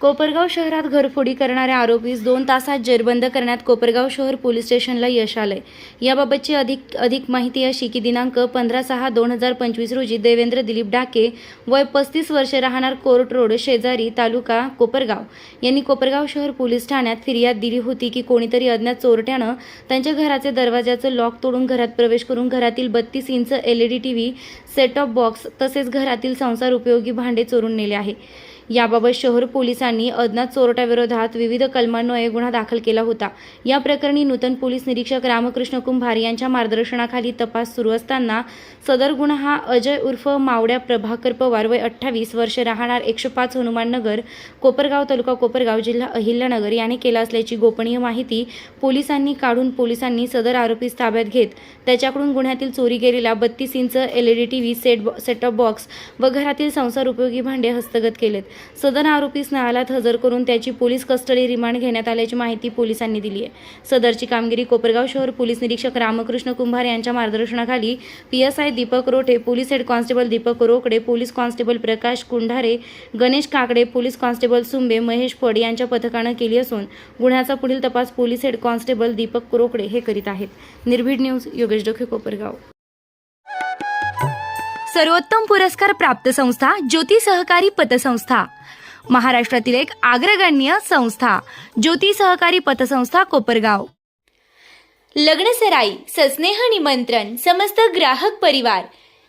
कोपरगाव शहरात घरफोडी करणाऱ्या आरोपीस दोन तासात जेरबंद करण्यात कोपरगाव शहर पोलीस स्टेशनला यश आलंय. याबाबतची अधिक अधिक माहिती अशी की दिनांक पंधरा सहा दोन हजार पंचवीस रोजी देवेंद्र दिलीप डाके वय पस्तीस वर्षे राहणार कोर्ट रोड शेजारी तालुका कोपरगाव. यांनी कोपरगाव शहर पोलीस ठाण्यात फिर्याद दिली होती की कोणीतरी अज्ञात चोरट्यानं त्यांच्या घराचे दरवाजाचं लॉक तोडून घरात प्रवेश करून घरातील बत्तीस inch L E D T V box तसेच घरातील संसार उपयोगी भांडे चोरून नेले आहे. याबाबत शहर पोलिसांनी अज्ञात चोरट्याविरोधात विविध कलमांन्वये गुन्हा दाखल केला होता. या प्रकरणी नूतन पोलीस निरीक्षक रामकृष्ण कुंभार यांच्या मार्गदर्शनाखाली तपास सुरू असताना सदर गुन्हा हा अजय उर्फ मावड्या प्रभाकर पवार वय अठ्ठावीस वर्षे राहणार एकशे पाच हनुमाननगर कोपरगाव तालुका कोपरगाव जिल्हा अहिल्यानगर याने केला असल्याची गोपनीय माहिती पोलिसांनी काढून पोलिसांनी सदर आरोपीस ताब्यात घेत त्याच्याकडून गुन्ह्यातील चोरी गेलेला बत्तीस inch L E D T V set setup box व घरातील संसार उपयोगी भांडे हस्तगत केलेत. सदर आरोपीस न्यायालयात हजर करून त्याची पोलीस कस्टडी रिमांड घेण्यात आल्याची माहिती पोलिसांनी दिली आहे. सदरची कामगिरी कोपरगाव शहर पोलीस निरीक्षक रामकृष्ण कुंभार यांच्या मार्गदर्शनाखाली P S I Deepak Rothe police head constable Deepak Rokade police constable Prakash Kundhare Ganesh Kakade police constable Sumbe Mahesh Phad यांच्या पथकानं केली असून गुन्ह्याचा पुढील तपास police head constable Deepak Rokade हे करीत आहेत. निर्भीड न्यूज योगेश डोखे कोपरगाव. सर्वोत्तम पुरस्कार प्राप्त संस्था ज्योती सहकारी पतसंस्था. महाराष्ट्रातील एक अग्रगण्य संस्था ज्योती सहकारी पतसंस्था कोपरगाव. लग्नसराई सस्नेह निमंत्रण समस्त ग्राहक परिवार